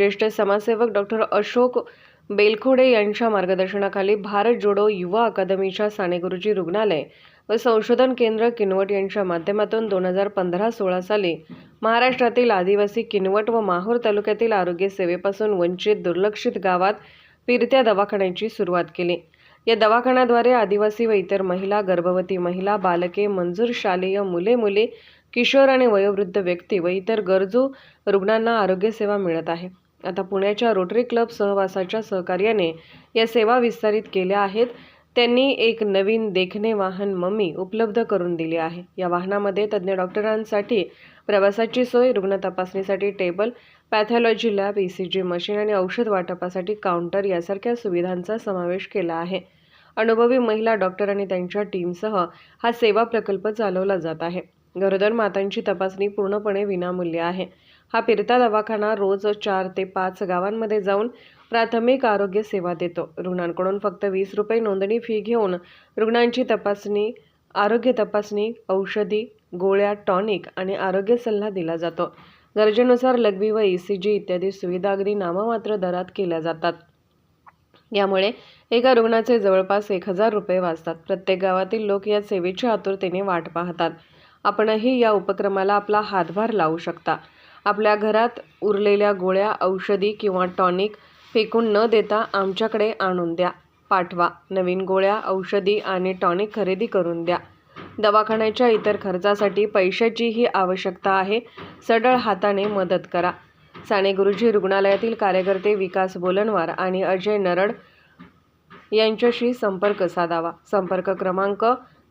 ज्येष्ठ समाजसेवक डॉक्टर अशोक बेलखोडे यांच्या मार्गदर्शनाखाली भारत जोडो युवा अकादमीच्या सानेगुरुजी रुग्णालय व संशोधन केंद्र किनवट यांच्या माध्यमातून दोन हजार पंधरा सोळा साली महाराष्ट्रातील आदिवासी किनवट व माहूर तालुक्यातील आरोग्य सेवेपासून वंचित दुर्लक्षित गावात फिरत्या दवाखान्याची सुरुवात केली. या दवाखान्याद्वारे आदिवासी व इतर महिला गर्भवती महिला बालके मंजूर शालेय मुले मुले किशोर आणि वयोवृद्ध व्यक्ती व इतर गरजू रुग्णांना आरोग्यसेवा मिळत आहे. आता पुण्याच्या रोटरी क्लब सहवासाच्या सहकार्याने या सेवा विस्तारित केल्या आहेत. त्यांनी एक नवीन देखणे वाहन मम्मी उपलब्ध करून दिली आहे. या वाहनामध्ये तज्ज्ञ डॉक्टरांसाठी प्रवासाची सोय रुग्ण तपासणीसाठी table pathology lab E C G machine आणि औषध वाटपासाठी काउंटर यासारख्या सुविधांचा समावेश केला आहे. अनुभवी महिला डॉक्टर आणि त्यांच्या टीमसह हा सेवा प्रकल्प चालवला जात आहे. गरोदर मातांची तपासणी पूर्णपणे विनामूल्य आहे. हा फिरता दवाखाना रोज चार ते पाच गावांमध्ये जाऊन प्राथमिक आरोग्य सेवा देतो. रुग्णांकडून फक्त वीस रुपये नोंदणी फी घेऊन रुग्णांची तपासणी आरोग्य तपासणी औषधी गोळ्या टॉनिक आणि आरोग्य सल्ला दिला जातो. गरजेनुसार लघवी व ई सी जी इत्यादी सुविधा अगदी नाममात्र दरात केल्या जातात. यामुळे एका रुग्णाचे जवळपास एक हजार रुपये वाचतात. प्रत्येक गावातील लोक या सेवेची आतुरतेने वाट पाहतात. आपणही या उपक्रमाला आपला हातभार लावू शकता. आपल्या घरात उरलेल्या गोळ्या औषधी किंवा टॉनिक फेकून न देता आमच्याकडे आणून द्या. पाठवा. नवीन गोळ्या औषधी आणि टॉनिक खरेदी करून द्या. दवाखान्याच्या इतर खर्चासाठी पैशाचीही आवश्यकता आहे. सढळ हाताने मदत करा. साने गुरुजी रुग्णालयातील कार्यकर्ते विकास बोलनवार आणि अजय नरड यांच्याशी संपर्क साधावा. संपर्क क्रमांक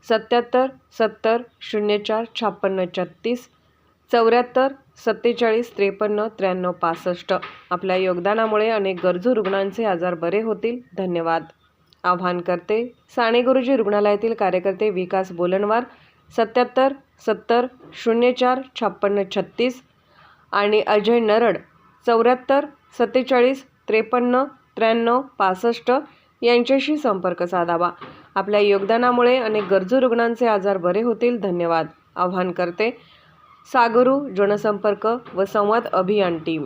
सत्याहत्तर सत्तर शून्य चार छप्पन्न छत्तीस चौऱ्याहत्तर सत्तेचाळीस त्रेपन्न त्र्याण्णव पासष्ट. आपल्या योगदानामुळे अनेक गरजू रुग्णांचे आजार बरे होतील. धन्यवाद. आव्हान करते साने गुरुजी रुग्णालयातील कार्यकर्ते विकास बोलनवार सत्याहत्तर सत्तर शून्य चार छप्पन्न छत्तीस आणि अजय नरड चौऱ्याहत्तर सत्तेचाळीस त्रेपन्न त्र्याण्णव पासष्ट यांच्याशी संपर्क साधावा. आपल्या योगदानामुळे अनेक गरजू रुग्णांचे आजार बरे होतील. धन्यवाद. आव्हान करते सागरू जनसंपर्क व संवाद अभियान टीम